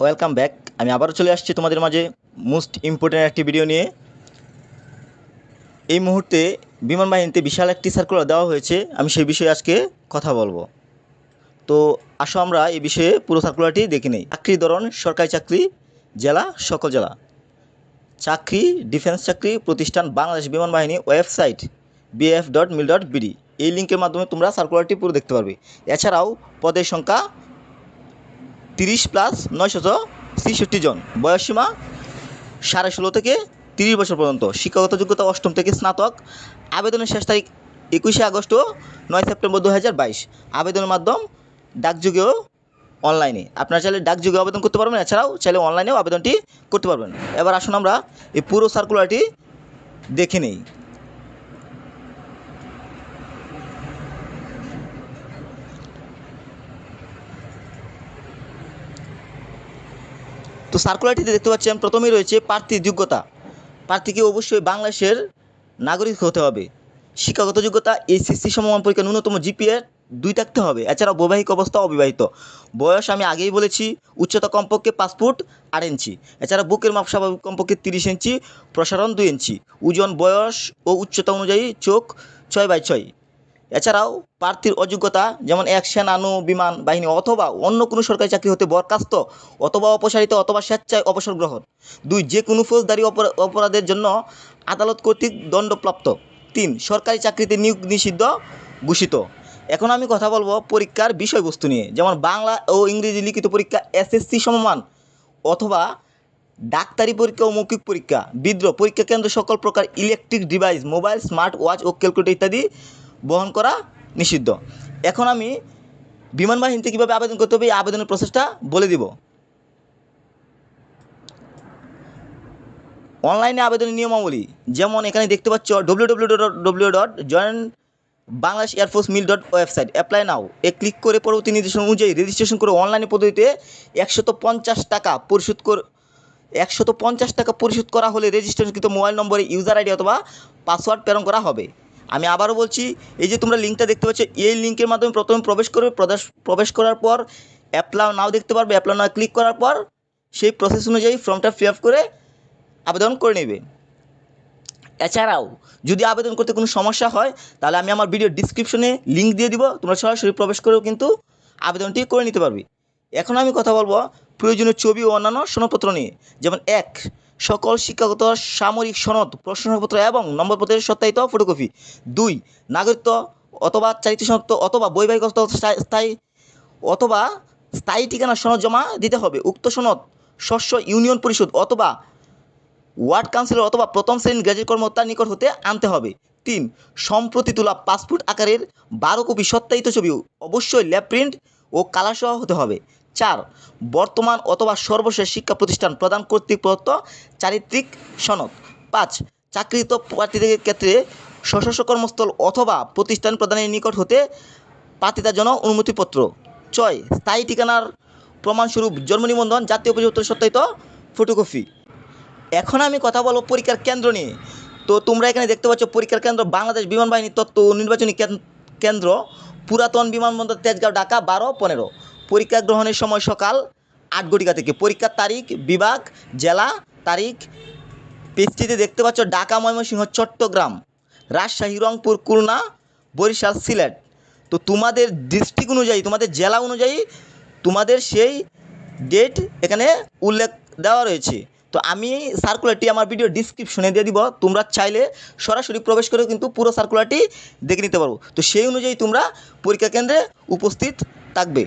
Welcome back আমি আবারও চলে আসছি তোমাদের মাঝে মোস্ট ইম্পর্ট্যান্ট একটি ভিডিও নিয়ে। এই মুহূর্তে বিমান বাহিনীতে বিশাল একটি সার্কুলার দেওয়া হয়েছে। আমি সেই বিষয়ে আজকে কথা বলব। তো আসো আমরা এই বিষয়ে পুরো সার্কুলারটি দেখে নিই। চাকরি ধরন, সরকারি চাকরি, জেলা, সকল জেলা। চাকরি ডিফেন্স চাকরি, প্রতিষ্ঠান, বাংলাদেশ বিমান বাহিনী website BF dot mil dot BD এই লিঙ্কের মাধ্যমে তোমরা সার্কুলারটি পুরো দেখতে পারবে। এছাড়াও পদের সংখ্যা তিরিশ প্লাস নয়শত ছেষট্টি জন। বয়সসীমা সাড়ে ষোলো থেকে তিরিশ বছর পর্যন্ত। শিক্ষাগত যোগ্যতা অষ্টম থেকে স্নাতক। আবেদনের শেষ তারিখ একুশে আগস্ট ও নয় সেপ্টেম্বর দু হাজার বাইশ। আবেদনের মাধ্যম ডাকযোগেও অনলাইনে। আপনারা চাইলে ডাকযোগে আবেদন করতে পারবেন। এছাড়াও চাইলে অনলাইনেও আবেদনটি করতে পারবেন। এবার আসুন আমরা এই পুরো সার্কুলারটি দেখে নিই। তো সার্কুলারটিতে দেখতে পাচ্ছেন প্রথমেই রয়েছে প্রার্থীর যোগ্যতা। প্রার্থীকে অবশ্যই বাংলাদেশের নাগরিক হতে হবে। শিক্ষাগত যোগ্যতা এইচএসসি সমমান পরীক্ষা ন্যূনতম জিপিএ দুই থাকতে হবে। এছাড়াও বৈবাহিক অবস্থা অবিবাহিত। বয়স আমি আগেই বলেছি, উচ্চতা কমপক্ষে পাঁচ ফুট আট ইঞ্চি। এছাড়া বুকের মাপ স্বাভাবিক কমপক্ষে তিরিশ ইঞ্চি, প্রসারণ দুই ইঞ্চি। ওজন, বয়স ও উচ্চতা অনুযায়ী চোখ ছয় বাই ছয়। এছাড়াও প্রার্থীর অযোগ্যতা, যেমন এক সেনানু বিমান বাহিনী অথবা অন্য কোনো সরকারি চাকরি হতে বরখাস্ত অথবা অপসারিত অথবা স্বেচ্ছায় অবসর গ্রহণ। দুই, যে কোনো ফৌজদারি অপরা- অপরাধের জন্য আদালত কর্তৃক দণ্ডপ্রাপ্ত। তিন, সরকারি চাকরিতে নিয়োগ নিষিদ্ধ ঘোষিত। এখন আমি কথা বলব পরীক্ষার বিষয়বস্তু নিয়ে, যেমন বাংলা ও ইংরেজি লিখিত পরীক্ষা, এসএসসি সমমান অথবা ডাক্তারি পরীক্ষা ও মৌখিক পরীক্ষা, বিদ্রোহ পরীক্ষা কেন্দ্র সকল প্রকার electric device, mobile, smart watch ও ক্যালকুলেটর ইত্যাদি বহন করা নিষিদ্ধ। এখন আমি বিমান বাহিনীতে কীভাবে আবেদন করতে হবে, এই আবেদনের প্রসেসটা বলে দিব। অনলাইনে আবেদনের নিয়মাবলী, যেমন এখানে দেখতে পাচ্ছ W W dot W dot join Bangladesh air force mil dot website apply now এ ক্লিক করে পরবর্তী নির্দেশনা অনুযায়ী রেজিস্ট্রেশন করে অনলাইনে পদ্ধতিতে একশত পঞ্চাশ টাকা পরিশোধ কর, একশত পঞ্চাশ টাকা পরিশোধ করা হলে রেজিস্ট্রেশনকৃত মোবাইল নম্বরে ইউজার আইডি অথবা পাসওয়ার্ড প্রেরণ করা হবে। আমি আবারও বলছি, এই যে তোমরা লিঙ্কটা দেখতে পাচ্ছ, এই লিঙ্কের মাধ্যমে প্রথমে প্রবেশ করবে প্রবেশ করার পর অ্যাপ্লাই নাও দেখতে পারবে অ্যাপ্লাই নাও ক্লিক করার পর, সেই প্রসেস অনুযায়ী ফর্মটা ফিল আপ করে আবেদন করে নেবে। এছাড়াও, যদি আবেদন করতে কোনো সমস্যা হয়, তাহলে আমি আমার ভিডিও ডিসক্রিপশনে লিঙ্ক দিয়ে দিব, তোমরা সরাসরি প্রবেশ করেও কিন্তু আবেদনটি করে নিতে পারবে। এখন আমি কথা বলব প্রয়োজনীয় ছবি ও অন্যান্য সনদপত্র নিয়ে। যেমন, এক সকল শিক্ষাগত সামরিক সনদ, প্রশ্নপত্র এবং নম্বরপত্রের সত্যায়িত ফটোকপি। দুই, নাগরিকত্ব অথবা চারিত্র সনদ অথবা বৈবাহিক স্থায়ী- অথবা স্থায়ী ঠিকানা সনদ জমা দিতে হবে। উক্ত সনদ শস্য ইউনিয়ন পরিষদ অথবা ওয়ার্ড কাউন্সিলর অথবা প্রথম শ্রেণির গ্র্যাজুয়েট কর্মকর্তার নিকট হতে আনতে হবে। তিন, সম্প্রতি তোলা পাসপোর্ট আকারের বারো কপি সত্যায়িত ছবি অবশ্যই ল্যাব প্রিন্ট ও কালার সহ হতে হবে। চার, বর্তমান অথবা সর্বশেষ শিক্ষা প্রতিষ্ঠান প্রদান কর্তৃক প্রদত্ত চারিত্রিক সনদ। পাঁচ চাকরিত প্রার্থীদের ক্ষেত্রে সশস্ত্র কর্মস্থল অথবা প্রতিষ্ঠান প্রদানের নিকট হতে প্রার্থিতার জন্য অনুমতিপত্র। ছয়, স্থায়ী ঠিকানার প্রমাণস্বরূপ জন্ম নিবন্ধন, জাতীয় পরিবর্তন সত্যায়িত ফটোকপি। এখন আমি কথা বলব পরীক্ষার কেন্দ্র নিয়ে। তো তোমরা এখানে দেখতে পাচ্ছ পরীক্ষার কেন্দ্র বাংলাদেশ বিমান বাহিনী তত্ত্ব নির্বাচনী কেন্দ্র, পুরাতন বিমানবন্দর তেজগাঁও, ঢাকা, বারো, পনেরো। পরীক্ষা গ্রহণের সময় সকাল আট ঘটিকা থেকে। পরীক্ষার তারিখ, বিভাগ, জেলা, তারিখ পেজটিতে দেখতে পাচ্ছ ঢাকা, ময়মনসিংহ, চট্টগ্রাম, রাজশাহী, রংপুর, খুলনা, বরিশাল, সিলেট। তো তোমাদের ডিস্ট্রিক্ট অনুযায়ী, তোমাদের জেলা অনুযায়ী তোমাদের সেই ডেট এখানে উল্লেখ দেওয়া রয়েছে। তো আমি সার্কুলারটি আমার ভিডিও ডিসক্রিপশনে দিয়ে দিব, তোমরা চাইলে সরাসরি প্রবেশ করেও কিন্তু পুরো সার্কুলারটি দেখে নিতে পারো। তো সেই অনুযায়ী তোমরা পরীক্ষা কেন্দ্রে উপস্থিত থাকবে।